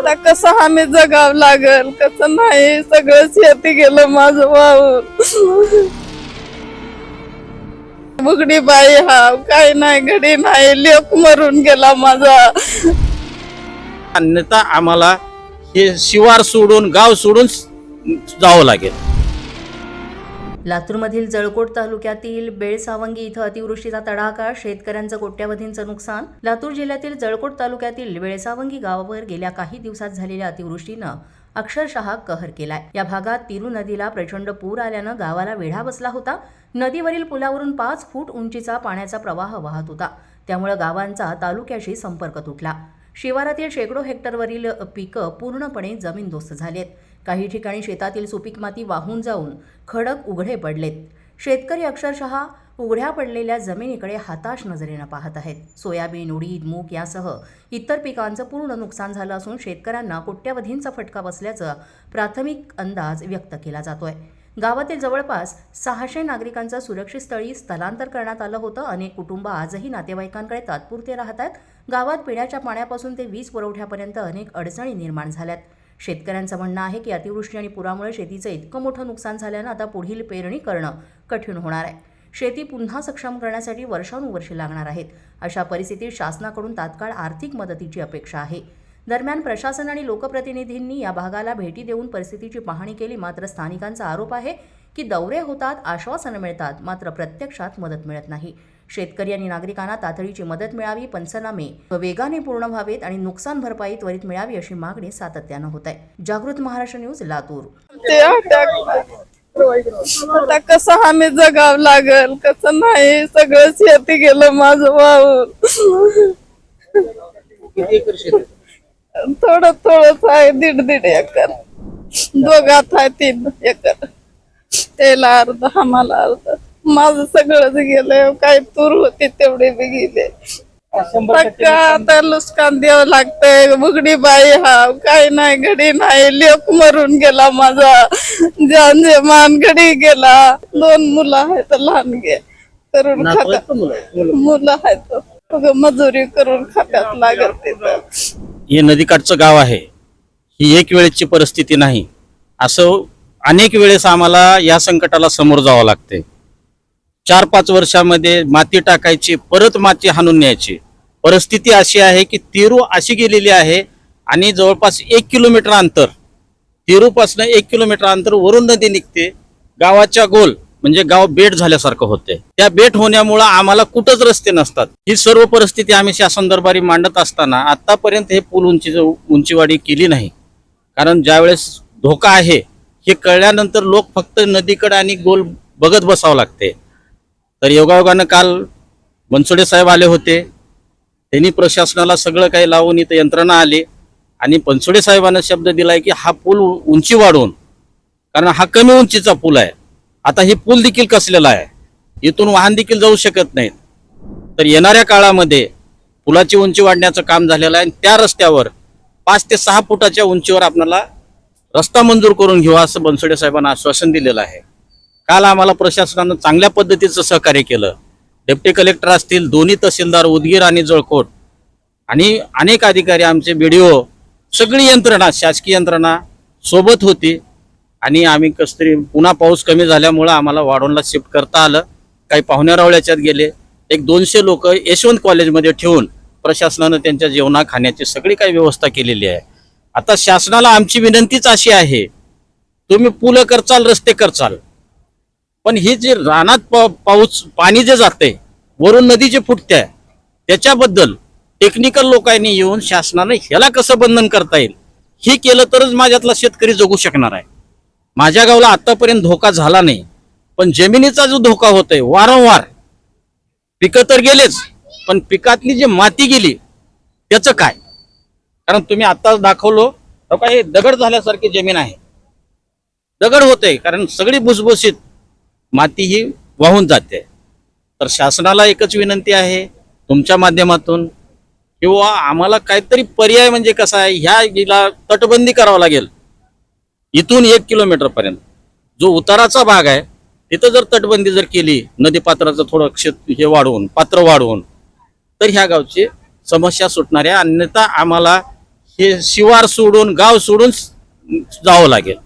आता कसं आम्ही जगावं लागल? कसं नाही? सगळं शेती गेलं माझं वावर. बुगडी बाई हा काय नाही घडी नाही लेप मरून गेला माझा. अन्यथा आम्हाला हे शिवार सोडून गाव सोडून जावं लागेल. लातूरमधील जळकोट तालुक्यातील बेळसावंगी इथं अतिवृष्टीचा तडाखा शेतकऱ्यांचं कोट्यावधींचं नुकसान. लातूर जिल्ह्यातील जळकोट तालुक्यातील बेळसावंगी गावावर गेल्या काही दिवसात झालेल्या अतिवृष्टीनं अक्षरशः कहर केलाय. या भागात तिरू नदीला प्रचंड पूर आल्यानं गावाला वेढा बसला होता. नदीवरील पुलावरून पाच फूट उंचीचा पाण्याचा प्रवाह वाहत होता. त्यामुळे गावांचा तालुक्याशी संपर्क तुटला. शिवारातील शेकडो हेक्टरवरील पिकं पूर्णपणे जमीनदोस्त झालेत. काही ठिकाणी शेतातील सुपीक माती वाहून जाऊन खडक उघडे पडलेत. शेतकरी अक्षरशः उघड्या पडलेल्या जमिनीकडे हताश नजरेनं पाहत आहेत. सोयाबीन उडीद मूग यासह इतर पिकांचं पूर्ण नुकसान झालं असून शेतकऱ्यांना कोट्यवधींचा फटका बसल्याचं प्राथमिक अंदाज व्यक्त केला जातोय. गावातील जवळपास सहाशे नागरिकांचं सुरक्षित स्थळी स्थलांतर करण्यात आलं होतं. अनेक कुटुंब आजही नातेवाईकांकडे तात्पुरते राहतात गावात पिण्याच्या पाण्यापासून ते वीज पुरवठ्यापर्यंत अनेक अडचणी निर्माण झाल्यात. शेतकऱ्यांचं म्हणणं आहे की अतिवृष्टी आणि पुरामुळे शेतीचं इतकं मोठं नुकसान झाल्यानं आता पुढील पेरणी करणं कठीण होणार आहे. शेती पुन्हा सक्षम करण्यासाठी वर्षानुवर्षे लागणार आहेत. अशा परिस्थितीत शासनाकडून तात्काळ आर्थिक मदतीची अपेक्षा आहे. दरम्यान प्रशासन आणि लोकप्रतिनिधींनी या भागाला भेटी देऊन परिस्थितीची पाहणी केली. मात्र स्थानिकांचा आरोप आहे की दौरे होतात आश्वासनं मिळतात मात्र प्रत्यक्षात मदत मिळत नाही. शेतकरी आणि नागरिकांना तातडीची मदत मिळावी पंचनामे वेगाने पूर्ण व्हावेत आणि नुकसान भरपाई त्वरित मिळावी अशी मागणी सातत्यानं होत आहे. जागृत महाराष्ट्र न्यूज लातूर. आता कसं आम्ही जगावं लागल? कसं नाही? सगळं शेती गेलं माझं वाहून थोडं थोडंच आहे दीड दीड एकर दोघात आहे तीन एकर. त्याला अर्ध आम्हाला अर्ध. माझं सगळंच गेलं काय तूर होती तेवढे बी गेले. पक्का आता लुस्कान द्यावं लागतंय. बुगडी बाई हा काय नाही घडी नाही. लेक मरून गेला माझा. जान मान घडी गेला. दोन मुलं आहेत लहान गे. करून खात्यात. मुलं आहेत. मजुरी करून खात्यात लागत तिथं. हे नदीकाठचं गाव आहे. ही एक वेळेची परिस्थिती नाही. असं अनेक वेळेस आम्हाला या संकटाला समोर जावं लागते. चार पाच वर्षामध्ये माती टाकायची परत माती हाणून न्यायची. परिस्थिती अशी आहे की तिरू अशी गेलेली आहे आणि जवळपास एक किलोमीटर अंतर. तिरूपासनं एक किलोमीटर अंतर वरून नदी निघते. गावाच्या गोल म्हणजे गाव बेट झाल्यासारखं होते. त्या बेट होण्यामुळं आम्हाला कुठंच रस्ते नसतात. ही सर्व परिस्थिती आम्ही शासन दरबारी मांडत असताना आतापर्यंत हे पूल उंची उंचीवाढी केली नाही. कारण ज्यावेळेस धोका आहे हे कळल्यानंतर लोक फक्त नदीकडे आणि गोल बघत बसावं लागते. तर योगायोगानं काल बनसोडे साहेब आले होते. त्यांनी प्रशासनाला सगळं काही लावून इथं यंत्रणा आली. आणि बनसोडे साहेबांना शब्द दिलाय की हा पूल उंची वाढवून कारण हा कमी उंचीचा पूल आहे. आता हे पूल देखील कसलेला आहे? इथून वाहन देखील जाऊ शकत नाहीत. तर येणाऱ्या काळामध्ये पुलाची उंची वाढण्याचं काम झालेलं आहे आणि त्या रस्त्यावर पाच ते सहा फुटाच्या उंचीवर आपल्याला रस्ता मंजूर करून घेऊ असं बनसोडे साहेबांना आश्वासन दिलेलं आहे. काल आम्हाला प्रशासनानं चांगल्या पद्धतीचं सहकार्य केलं. डेप्टी कलेक्टर असतील दोन्ही तहसीलदार उदगीर आणि जळकोट आणि अनेक अधिकारी आमचे बी सगळी यंत्रणा शासकीय यंत्रणा सोबत होती. आणि आम्ही कस तरी पुन्हा पाऊस कमी झाल्यामुळं आम्हाला वाढवणला शिफ्ट करता आलं. काही पाहुण्यारावळ्याच्यात गेले. एक दोनशे लोक यशवंत कॉलेजमध्ये ठेवून प्रशासनानं त्यांच्या जेवणा खाण्याची सगळी काही व्यवस्था केलेली आहे. आता शासनाला आमची विनंतीच अशी आहे तुम्ही पुलं करचाल रस्ते करचाल. पण हे जे रानात पा- पाऊस पाणी जे जाते वरून नदी जे फुटते त्याच्याबद्दल टेक्निकल लोकांनी येऊन शासनानं ह्याला कसं बंधन करता येईल? हे केलं तरच माझ्यातला शेतकरी जगू शकणार आहे. माझ्या गावाला आतापर्यंत धोका झाला नाही पण जमिनीचा जो धोका होतोय वारंवार. पिकं तर गेलेच पण पिकातली जी माती गेली त्याचं काय? कारण तुम्ही आत्ताच दाखवलो हो तर काय हे दगड झाल्यासारखी जमीन आहे. दगड होते कारण सगळी भुसभुशीत माती ही वाहून जाते. तर शासनाला एकच विनंती आहे तुमच्या माध्यमातून किंवा आम्हाला काहीतरी पर्याय म्हणजे कसा आहे ह्या हिला तटबंदी करावं लागेल. इथून एक किलोमीटर पर्यंत. जो उताराचा भाग आहे तिथं जर तटबंदी जर केली नदी पात्राचं थोडं क्षेत्र हे वाढवून पात्र वाढवून तर ह्या गावची समस्या सुटणार आहे. अन्यथा आम्हाला हे शिवार सोडून गाव सोडून जावं लागेल.